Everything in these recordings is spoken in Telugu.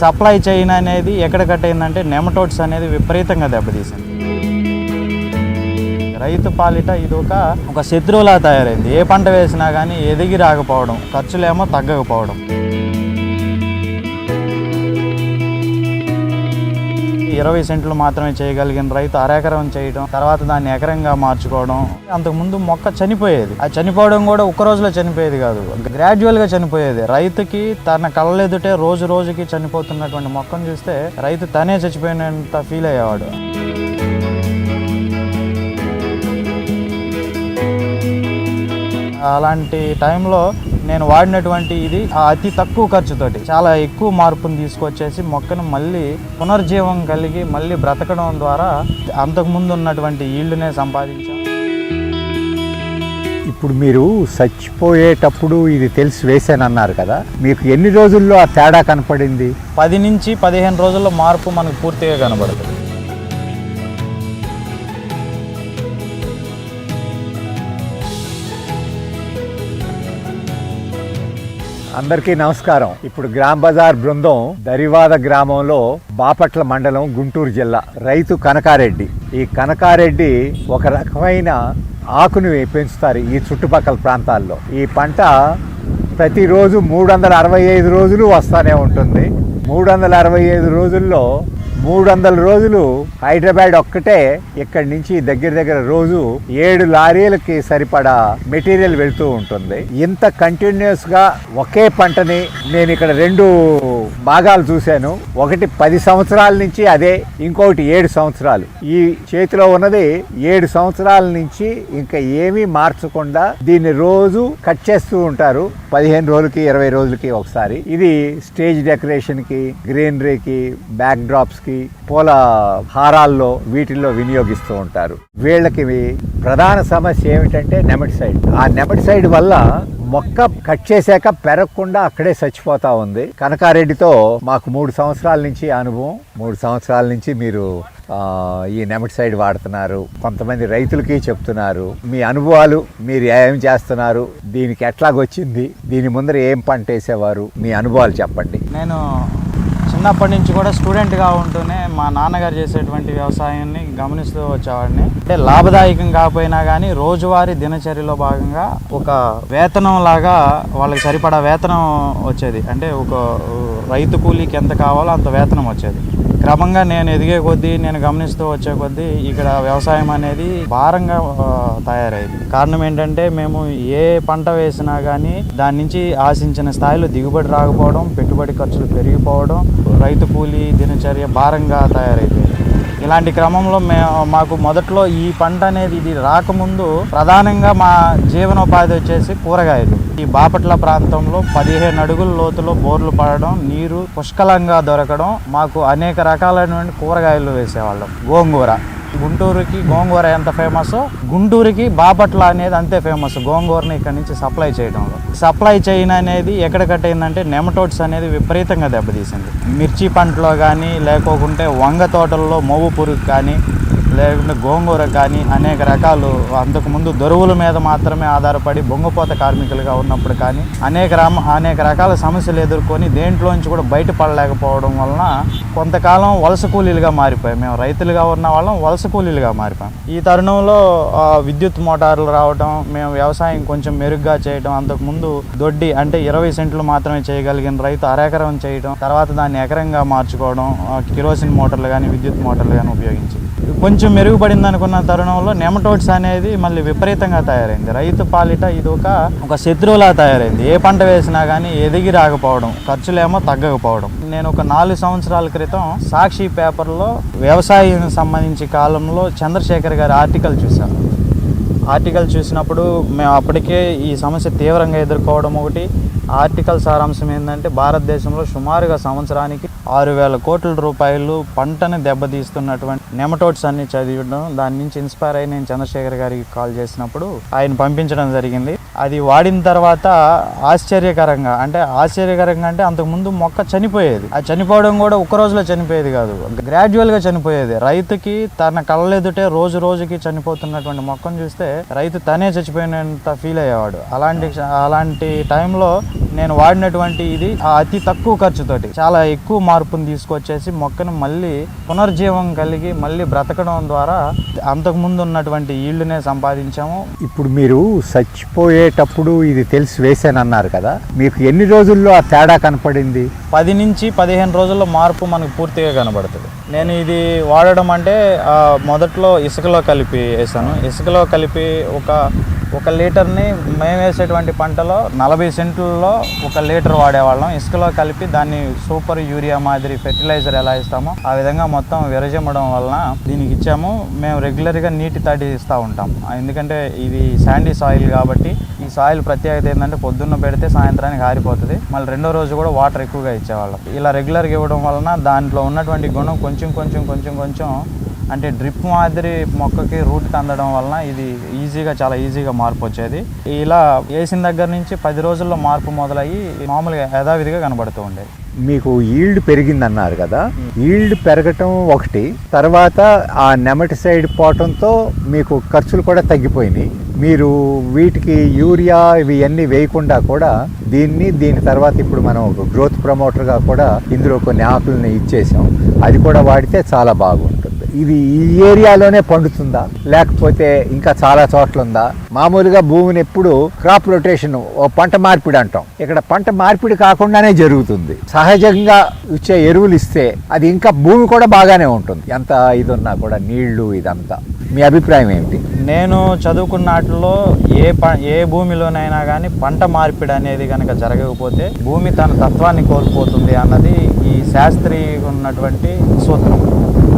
సప్లై చైన్ అనేది ఎక్కడ కట్ అయిందంటే నెమటోడ్స్ అనేది విపరీతంగా దెబ్బతీసింది. రైతు పాలిట ఇది ఒక ఒక శత్రువులా తయారైంది. ఏ పంట వేసినా కానీ ఎదిగి రాకపోవడం ఖర్చులేమో తగ్గకపోవడం. ఇరవై సెంట్లు మాత్రమే చేయగలిగిన రైతు అరెకరం చేయడం తర్వాత దాన్ని ఎకరంగా మార్చుకోవడం అంతకుముందు మొక్క చనిపోయేది. ఆ చనిపోవడం కూడా ఒక్క రోజులో చనిపోయేది కాదు. గ్రాడ్యువల్గా చనిపోయేది. రైతుకి తన కళ్ళెదుటే రోజు రోజుకి చనిపోతున్నటువంటి మొక్కను చూస్తే రైతు తనే చచ్చిపోయినంత ఫీల్ అయ్యేవాడు. అలాంటి టైంలో నేను వాడినటువంటి ఇది ఆ అతి తక్కువ ఖర్చుతోటి చాలా ఎక్కువ మార్పును తీసుకొచ్చేసి మొక్కను మళ్ళీ పునర్జీవం కలిగి మళ్ళీ బ్రతకడం ద్వారా అంతకుముందు ఉన్నటువంటి ఈల్డ్నే సంపాదించాం. ఇప్పుడు మీరు చచ్చిపోయేటప్పుడు ఇది తెలిసి వేసానన్నారు కదా మీకు ఎన్ని రోజుల్లో ఆ తేడా కనపడింది? పది నుంచి పదిహేను రోజుల్లో మార్పు మనకు పూర్తిగా కనబడుతుంది అందరికీ నమస్కారం. ఇప్పుడు గ్రామ్ బజార్ బృందం దరివాద గ్రామంలో బాపట్ల మండలం గుంటూరు జిల్లా. రైతు కనకారెడ్డి. ఈ కనకారెడ్డి ఒక రకమైన ఆకుని పెంచుతారు ఈ చుట్టుపక్కల ప్రాంతాల్లో. ఈ పంట ప్రతిరోజు మూడు వందల అరవై ఐదు రోజులు వస్తూనే ఉంటుంది. మూడు వందల అరవై ఐదు రోజుల్లో మూడు వందల రోజులు హైదరాబాద్ ఒక్కటే ఇక్కడి నుంచి దగ్గర దగ్గర రోజు ఏడు లారీలకి సరిపడా మెటీరియల్ వెళ్తూ ఉంటుంది. ఇంత కంటిన్యూస్గా ఒకే పంటని నేను ఇక్కడ రెండు భాగాలు చూశాను. ఒకటి పది సంవత్సరాల నుంచి అదే ఇంకొకటి ఏడు సంవత్సరాలు. ఈ చేతిలో ఉన్నది ఏడు సంవత్సరాల నుంచి ఇంకా ఏమీ మార్చకుండా దీన్ని రోజు కట్ చేస్తూ ఉంటారు. పదిహేను రోజులకి ఇరవై రోజులకి ఒకసారి. ఇది స్టేజ్ డెకరేషన్కి గ్రీనరీకి బ్యాక్ డ్రాప్స్ కి పూల హారాల్లో వీటిల్లో వినియోగిస్తూ ఉంటారు. వీళ్ళకి ప్రధాన సమస్య ఏమిటంటే నెమటిసైడ్ ఆ నెమటిసైడ్ వల్ల మొక్క కట్ చేశాక పెరగకుండా అక్కడే చచ్చిపోతా ఉంది. కనకారెడ్డితో మాకు మూడు సంవత్సరాల నుంచి అనుభవం. మూడు సంవత్సరాల నుంచి మీరు ఈ నెమటిసైడ్ వాడుతున్నారు. కొంతమంది రైతులకి చెప్తున్నారు. మీ అనుభవాలు మీరు ఏం చేస్తున్నారు? దీనికి ఎట్లాగొచ్చింది? దీని ముందర ఏం పంట వేసేవారు? మీ అనుభవాలు చెప్పండి. నేను చిన్నప్పటి నుంచి కూడా స్టూడెంట్గా ఉంటూనే మా నాన్నగారు చేసేటువంటి వ్యవసాయాన్ని గమనిస్తూ వచ్చేవాడిని. అంటే లాభదాయకం కాకపోయినా కానీ రోజువారీ దినచర్యలో భాగంగా ఒక వేతనం లాగా వాళ్ళకి సరిపడా వేతనం వచ్చేది. అంటే ఒక రైతు కూలీకి ఎంత కావాలో అంత వేతనం వచ్చేది. క్రమంగా నేను ఎదిగే కొద్దీ నేను గమనిస్తూ వచ్చే కొద్దీ ఇక్కడ వ్యవసాయం అనేది భారంగా తయారైంది. కారణం ఏంటంటే మేము ఏ పంట వేసినా కానీ దాని నుంచి ఆశించిన స్థాయిలో దిగుబడి రాకపోవడం పెట్టుబడి ఖర్చులు పెరిగిపోవడం రైతు కూలీ దినచర్య భారంగా తయారైపోయింది ఇలాంటి క్రమంలో మేము మాకు మొదట్లో ఈ పంట అనేది ఇది రాకముందు ప్రధానంగా మా జీవనోపాధి వచ్చేసి కూరగాయలు. ఈ బాపట్ల ప్రాంతంలో పదిహేను అడుగుల లోతులో బోర్లు పడడం నీరు పుష్కలంగా దొరకడం మాకు అనేక రకాలైనటువంటి కూరగాయలు వేసేవాళ్ళం. గోంగూర. గుంటూరుకి గోంగూర ఎంత ఫేమస్ గుంటూరుకి బాపట్ల అనేది అంతే ఫేమస్. గోంగూరని ఇక్కడ నుంచి సప్లై చేయడంలో. సప్లై చైన్ అనేది ఎక్కడ కట్టయిందంటే నెమటోడ్స్ అనేది విపరీతంగా దెబ్బతీసింది. మిర్చి పంటలో కానీ లేకోకుంటే వంగ తోటల్లో మోవు పురుగు కానీ లేకుంటే గోంగూర కానీ అనేక రకాలు అంతకుముందు దొరువుల మీద మాత్రమే ఆధారపడి బొంగపోత కార్మికులుగా ఉన్నప్పుడు కానీ అనేక రామ అనేక రకాల సమస్యలు ఎదుర్కొని దేంట్లోంచి కూడా బయటపడలేకపోవడం వలన కొంతకాలం వలస కూలీలుగా మారిపోయాం. మేము రైతులుగా ఉన్న వాళ్ళం వలస కూలీలుగా మారిపోయాం. ఈ తరుణంలో విద్యుత్ మోటార్లు రావడం మేము వ్యవసాయం కొంచెం మెరుగ్గా చేయడం అంతకుముందు దొడ్డి అంటే ఇరవై సెంట్లు మాత్రమే చేయగలిగిన రైతు అరెకరం చేయడం తర్వాత దాన్ని ఎకరంగా మార్చుకోవడం కిరోసిన్ మోటార్లు కానీ విద్యుత్ మోటార్లు కానీ ఉపయోగించి. కొంచెం మెరుగుపడింది అనుకున్న తరుణంలో నెమటోడ్స్ అనేది మళ్ళీ విపరీతంగా తయారైంది. రైతు పాలిట ఇది ఒక ఒక శత్రువులా తయారైంది. ఏ పంట వేసినా కానీ ఎదిగి రాకపోవడం ఖర్చులేమో తగ్గకపోవడం. నేను ఒక నాలుగు సంవత్సరాల క్రితం సాక్షి పేపర్లో వ్యవసాయం సంబంధించి కాలంలో చంద్రశేఖర్ గారి ఆర్టికల్ చూశాను. ఆర్టికల్ చూసినప్పుడు మేము అప్పటికే ఈ సమస్య తీవ్రంగా ఎదుర్కోవడం ఒకటి. ఆర్టికల్ సారాంశం ఏంటంటే భారతదేశంలో సుమారుగా సంవత్సరానికి ఆరు వేల కోట్ల రూపాయలు పంటని దెబ్బతీస్తున్నటువంటి నెమటోడ్స్ అన్ని చదివడం. దాని నుంచి ఇన్స్పైర్ అయి నేను చంద్రశేఖర్ గారికి కాల్ చేసినప్పుడు ఆయన పంపించడం జరిగింది. అది వాడిన తర్వాత ఆశ్చర్యకరంగా అంటే ఆశ్చర్యకరంగా అంటే అంతకుముందు మొక్క చనిపోయేది. ఆ చనిపోవడం కూడా ఒక రోజులో చనిపోయేది కాదు. గ్రాడ్యువల్గా చనిపోయేది. రైతుకి తన కళ్ళెదుటే రోజు రోజుకి చనిపోతున్నటువంటి మొక్కను చూస్తే రైతు తనే చచ్చిపోయినంత ఫీల్ అయ్యేవాడు. అలాంటి అలాంటి టైంలో నేను వాడినటువంటి ఇది ఆ అతి తక్కువ ఖర్చుతోటి చాలా ఎక్కువ మార్పుని తీసుకొచ్చేసి మొక్కను మళ్ళీ పునర్జీవం కలిగి మళ్ళీ బ్రతకడం ద్వారా అంతకుముందు ఉన్నటువంటి ఈళ్ళునే సంపాదించాము. ఇప్పుడు మీరు చచ్చిపోయేటప్పుడు ఇది తెలిసి వేసానన్నారు కదా మీకు ఎన్ని రోజుల్లో ఆ తేడా కనపడింది? పది నుంచి పదిహేను రోజుల్లో మార్పు మనకు పూర్తిగా కనబడుతుంది. నేను ఇది వాడడం అంటే మొదట్లో ఇసుకలో కలిపి వేసాను ఇసుకలో కలిపి ఒక ఒక లీటర్ని మేము వేసేటువంటి పంటలో నలభై సెంట్లలో ఒక లీటర్ వాడేవాళ్ళం. ఇసుకలో కలిపి దాన్ని సూపర్ యూరియా మాదిరి ఫెర్టిలైజర్ ఎలా ఇస్తామో ఆ విధంగా మొత్తం విరజమ్మడం వలన దీనికి ఇచ్చాము. మేము రెగ్యులర్గా నీటి తడి ఇస్తూ ఉంటాం. ఎందుకంటే ఇది శాండీ సాయిల్ కాబట్టి ఈ సాయిల్ ప్రత్యేకత ఏంటంటే పొద్దున్న పెడితే సాయంత్రానికి ఆరిపోతుంది. మళ్ళీ రెండో రోజు కూడా వాటర్ ఎక్కువగా ఇచ్చేవాళ్ళం. ఇలా రెగ్యులర్గా ఇవ్వడం వలన దాంట్లో ఉన్నటువంటి గుణం కొంచెం కొంచెం కొంచెం కొంచెం అంటే డ్రిప్ మాదిరి మొక్కకి రూట్కి అందడం వలన ఇది ఈజీగా చాలా ఈజీగా మార్పు వచ్చేది. ఇలా వేసిన దగ్గర నుంచి పది రోజుల్లో మార్పు మొదలయ్యి మామూలుగా యథావిధిగా కనబడుతూ ఉండేది. మీకు ఈల్డ్ పెరిగిందన్నారు కదా? ఈల్డ్ పెరగటం ఒకటి. తర్వాత ఆ నెమటిసైడ్ పోవటంతో మీకు ఖర్చులు కూడా తగ్గిపోయినాయి. మీరు వీటికి యూరియా ఇవి అన్నీ వేయకుండా కూడా దీన్ని దీని తర్వాత ఇప్పుడు మనం గ్రోత్ ప్రమోటర్గా కూడా ఇందులో కొన్ని ఆకుల్ని ఇచ్చేసాం. అది కూడా వాడితే చాలా బాగుంటుంది. ఇది ఈ ఏరియాలోనే పండుతుందా? లేకపోతే ఇంకా చాలా చోట్ల ఉందా మామూలుగా భూమిని ఎప్పుడు క్రాప్ రొటేషన్ ఓ పంట మార్పిడి అంటాం. ఇక్కడ పంట మార్పిడి కాకుండానే జరుగుతుంది. సహజంగా ఇచ్చే ఎరువులు ఇస్తే అది ఇంకా భూమి కూడా బాగానే ఉంటుంది. ఎంత ఇది ఉన్నా కూడా నీళ్ళు ఇదంతా. మీ అభిప్రాయం ఏమిటి? నేను చదువుకున్న వాటిలో ఏ ప ఏ భూమిలోనైనా కానీ పంట మార్పిడి అనేది కనుక జరగకపోతే భూమి తన తత్వాన్ని కోల్పోతుంది అన్నది ఈ శాస్త్రీ ఉన్నటువంటి సూత్రం.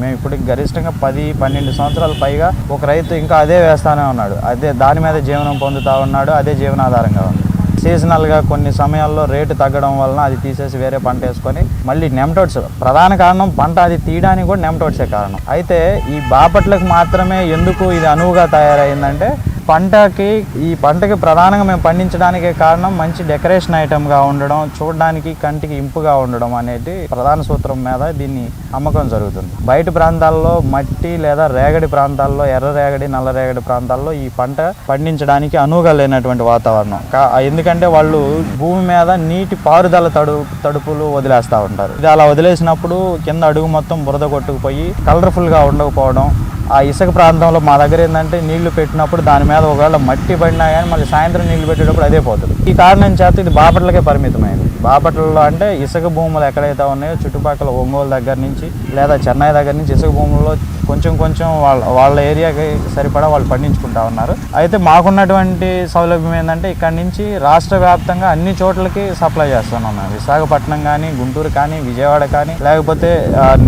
మేము ఇప్పుడు గరిష్టంగా పది పన్నెండు సంవత్సరాల పైగా ఒక రైతు ఇంకా అదే వేస్తానే ఉన్నాడు. అదే దాని మీద జీవనం పొందుతా ఉన్నాడు అదే జీవనాధారంగా ఉంది. సీజనల్గా కొన్ని సమయాల్లో రేటు తగ్గడం వలన అది తీసేసి వేరే పంట వేసుకొని మళ్ళీ నెమటోడ్స్. ప్రధాన కారణం పంట అది తీయడానికి కూడా నెమటోడ్సే కారణం. అయితే ఈ బాపట్లకు మాత్రమే ఎందుకు ఇది అనువుగా తయారైందంటే పంటకి ఈ పంటకి ప్రధానంగా మేము పండించడానికే కారణం మంచి డెకరేషన్ ఐటమ్గా ఉండడం చూడడానికి కంటికి ఇంపుగా ఉండడం అనేది ప్రధాన సూత్రం మీద దీన్ని అమ్మకం జరుగుతుంది. బయట ప్రాంతాల్లో మట్టి లేదా రేగడి ప్రాంతాల్లో ఎర్ర రేగడి నల్ల రేగడి ప్రాంతాల్లో ఈ పంట పండించడానికి అనువుగా లేనటువంటి వాతావరణం. కా ఎందుకంటే వాళ్ళు భూమి మీద నీటి పారుదల తడు తడుపులు వదిలేస్తూ ఉంటారు. ఇది అలా వదిలేసినప్పుడు కింద అడుగు మొత్తం బురద కొట్టుకుపోయి కలర్ఫుల్గా ఉండకపోవడం ఆ ఇసుక ప్రాంతంలో మా దగ్గర ఏంటంటే నీళ్ళు పెట్టినప్పుడు దాని మీద ఒకవేళ మట్టి పడినా కానీ మళ్ళీ సాయంత్రం నీళ్ళు పెట్టేటప్పుడు అదే పోతుంది. ఈ కారణం చేత ఇది బాపట్లకే పరిమితమైంది. బాపట్లలో అంటే ఇసుక భూములు ఎక్కడైతే ఉన్నాయో చుట్టుపక్కల ఒంగోలు దగ్గర నుంచి లేదా చెన్నై దగ్గర నుంచి ఇసుక భూముల్లో కొంచెం కొంచెం వాళ్ళ వాళ్ళ ఏరియాకి సరిపడా వాళ్ళు పండించుకుంటా ఉన్నారు. అయితే మాకున్నటువంటి సౌలభ్యం ఏంటంటే ఇక్కడ నుంచి రాష్ట్ర వ్యాప్తంగా అన్ని చోట్లకి సప్లై చేస్తున్నాం విశాఖపట్నం కానీ గుంటూరు కానీ విజయవాడ కానీ లేకపోతే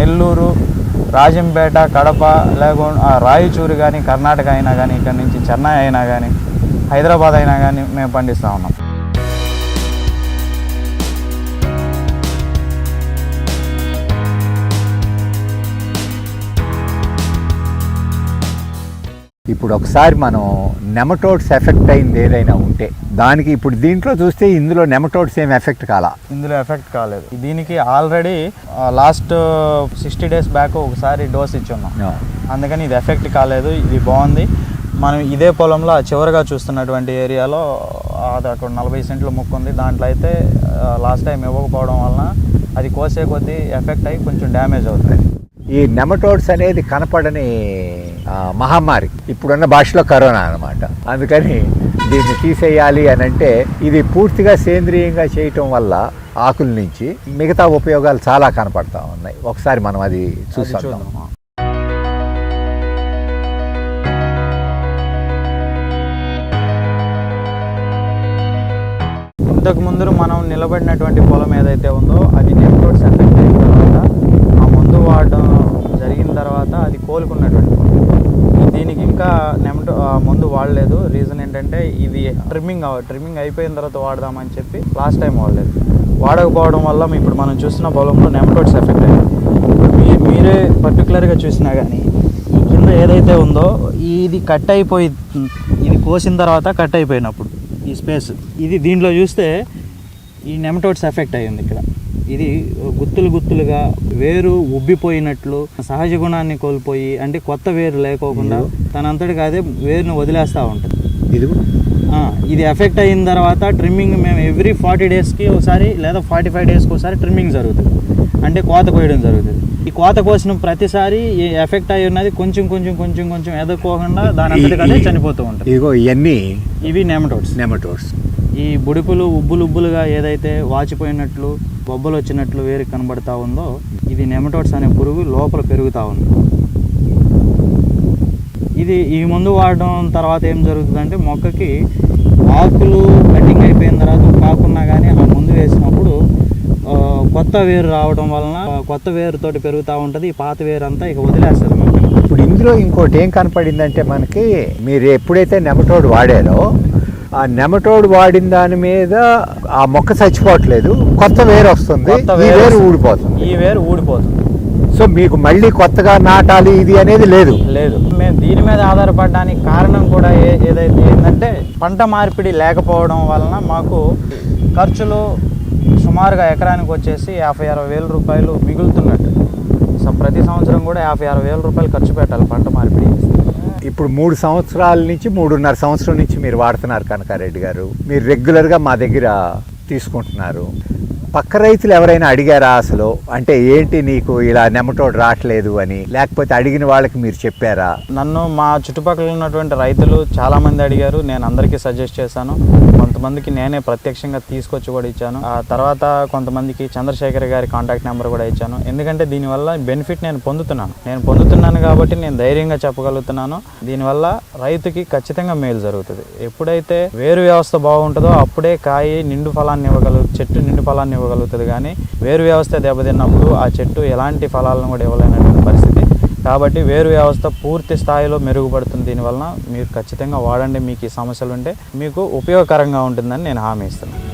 నెల్లూరు రాజంపేట కడప లేకుండా రాయచూరు కానీ కర్ణాటక అయినా కానీ ఇక్కడ నుంచి చెన్నై అయినా కానీ హైదరాబాద్ అయినా కానీ మేము పండిస్తూ ఉన్నాం. ఇప్పుడు ఒకసారి మనం నెమటోడ్స్ ఎఫెక్ట్ అయింది ఏదైనా ఉంటే దానికి ఇప్పుడు దీంట్లో చూస్తే ఇందులో నెమటోడ్స్ ఏం ఎఫెక్ట్ కాలా? ఇందులో ఎఫెక్ట్ కాలేదు. దీనికి already last sixty days back ఒకసారి డోస్ ఇచ్చున్నాం. అందుకని ఇది ఎఫెక్ట్ కాలేదు ఇది బాగుంది. మనం ఇదే పొలంలో చివరగా చూస్తున్నటువంటి ఏరియాలో అది అక్కడ నలభై సెంట్లు ముక్కు ఉంది. దాంట్లో అయితే లాస్ట్ టైం ఇవ్వకపోవడం వలన అది కోసే కొద్దీ ఎఫెక్ట్ అయ్యి కొంచెం డ్యామేజ్ అవుతుంది. ఈ నెమటోడ్స్ అనేది కనపడని మహమ్మారి. ఇప్పుడున్న భాషలో కరోనా అన్నమాట. అందుకని దీన్ని తీసేయాలి అని అంటే ఇది పూర్తిగా సేంద్రియంగా చేయటం వల్ల ఆకుల నుంచి మిగతా ఉపయోగాలు చాలా కనపడతా ఉన్నాయి. ఒకసారి మనం అది చూసాం ఇంతకు ముందు మనం నిలబడినటువంటి పొలం ఏదైతే ఉందో అది నెట్వర్క్స్ ఎఫెక్ట్ అయిన తర్వాత ఆ మందు వాడడం జరిగిన తర్వాత అది కోలుకున్నటువంటి దీనికి ఇంకా నెమటో ముందు మందు వాడలేదు. రీజన్ ఏంటంటే ఇది ట్రిమ్మింగ్ ట్రిమ్మింగ్ అయిపోయిన తర్వాత వాడదామని చెప్పి లాస్ట్ టైం వాడలేదు. వాడకపోవడం వల్ల ఇప్పుడు మనం చూసిన పొలంలో నెమటోడ్స్ ఎఫెక్ట్ అయ్యాయి. ఇప్పుడు మీరే పర్టికులర్గా చూసినా కానీ ఈ కింద ఏదైతే ఉందో ఇది కట్ అయిపోయి ఇది కోసిన తర్వాత కట్ అయిపోయినప్పుడు ఈ స్పేస్. ఇది దీంట్లో చూస్తే ఈ నెమటోడ్స్ ఎఫెక్ట్ అయ్యింది ఇక్కడ. ఇది గుత్తులు గుత్తులుగా వేరు ఉబ్బిపోయినట్లు సహజ గుణాన్ని కోల్పోయి అంటే కొత్త వేరు లేకోకుండా తనంతటికి అదే వేరుని వదిలేస్తూ ఉంటుంది. ఇది ఇది ఎఫెక్ట్ అయిన తర్వాత ట్రిమ్మింగ్ మేము ఎవ్రీ ఫార్టీ డేస్కి ఒకసారి లేదా ఫార్టీ ఫైవ్ డేస్కి ఒకసారి ట్రిమ్మింగ్ జరుగుతుంది. అంటే కోత కోయడం జరుగుతుంది. ఈ కోత కోసిన ప్రతిసారి ఈ ఎఫెక్ట్ అయి ఉన్నది కొంచెం కొంచెం కొంచెం కొంచెం ఎదుర్కోకుండా దాని అంతటికి అదే చనిపోతూ ఉంటుంది. ఇదిగో ఇవన్నీ ఇవి నెమటోడ్స్ నెమటోడ్స్ ఈ బుడిపులు ఉబ్బులు ఉబ్బులుగా ఏదైతే వాచిపోయినట్లు బొబ్బలు వచ్చినట్లు వేరు కనబడతా ఉందో ఇది నెమటోడ్స్ అనే పురుగు లోపల పెరుగుతూ ఉంది. ఇది ఈ మందు వాడడం తర్వాత ఏం జరుగుతుందంటే మొక్కకి ఆకులు కటింగ్ అయిపోయిన తర్వాత కాకున్నా కానీ ఆ మందు వేసినప్పుడు కొత్త వేరు రావడం వలన కొత్త వేరుతోటి పెరుగుతూ ఉంటుంది ఈ పాత వేరు అంతా ఇక వదిలేస్తుంది ఇప్పుడు ఇందులో ఇంకోటి ఏం కనపడిందంటే మనకి మీరు ఎప్పుడైతే నెమటోడ్ వాడారో ఆ నెమటోడ్ వాడిన దాని మీద ఆ మొక్క చచ్చిపోవట్లేదు. కొత్త వేరు వస్తుంది. ఈ వేరు. ఊడిపోతుంది. ఈ వేరు ఊడిపోతుంది. సో మీకు మళ్ళీ కొత్తగా నాటాలి ఇది అనేది లేదు. లేదు. మేము దీని మీద ఆధారపడడానికి కారణం కూడా ఏదైతే ఏంటంటే పంట మార్పిడి లేకపోవడం వలన మాకు ఖర్చులు సుమారుగా ఎకరానికి వచ్చేసి యాభై అరవై వేల రూపాయలు మిగులుతున్నట్టు. సో ప్రతి సంవత్సరం కూడా యాభై అరవై వేల రూపాయలు ఖర్చు పెట్టాలి పంట మార్పిడి. ఇప్పుడు మూడు సంవత్సరాల నుంచి మూడున్నర సంవత్సరం నుంచి మీరు వాడుతున్నారు కనకారెడ్డి గారు. మీరు రెగ్యులర్గా మా దగ్గర తీసుకుంటున్నారు. పక్క రైతులు ఎవరైనా అడిగారా అసలు? అంటే ఏంటి నీకు ఇలా నెమటోడ్ రావట్లేదు అని? లేకపోతే అడిగిన వాళ్ళకి మీరు చెప్పారా? నన్ను మా చుట్టుపక్కల ఉన్నటువంటి రైతులు చాలామంది అడిగారు. నేను అందరికీ సజెస్ట్ చేశాను. కొంతమందికి నేనే ప్రత్యక్షంగా తీసుకొచ్చి కూడా ఇచ్చాను. ఆ తర్వాత కొంతమందికి చంద్రశేఖర్ గారి కాంటాక్ట్ నెంబర్ కూడా ఇచ్చాను. ఎందుకంటే దీనివల్ల బెనిఫిట్ నేను పొందుతున్నాను. నేను పొందుతున్నాను కాబట్టి నేను ధైర్యంగా చెప్పగలుగుతున్నాను. దీనివల్ల రైతుకి ఖచ్చితంగా మేలు జరుగుతుంది. ఎప్పుడైతే వేరు వ్యవస్థ బాగుంటుందో అప్పుడే కాయ నిండు ఫలాన్ని ఇవ్వగలుగు చెట్టు నిండు ఫలాన్ని ఇవ్వగలుగుతుంది. కానీ వేరు వ్యవస్థ దెబ్బతిన్నప్పుడు ఆ చెట్టు ఎలాంటి ఫలాలను కూడా ఇవ్వలేనటువంటి పరిస్థితి. కాబట్టి వేరు వ్యవస్థ పూర్తి స్థాయిలో మెరుగుపడుతుంది. దీనివలన మీరు ఖచ్చితంగా వాడండి. మీకు ఈ సమస్యలు ఉంటే మీకు ఉపయోగకరంగా ఉంటుందని నేను హామీ ఇస్తున్నాను.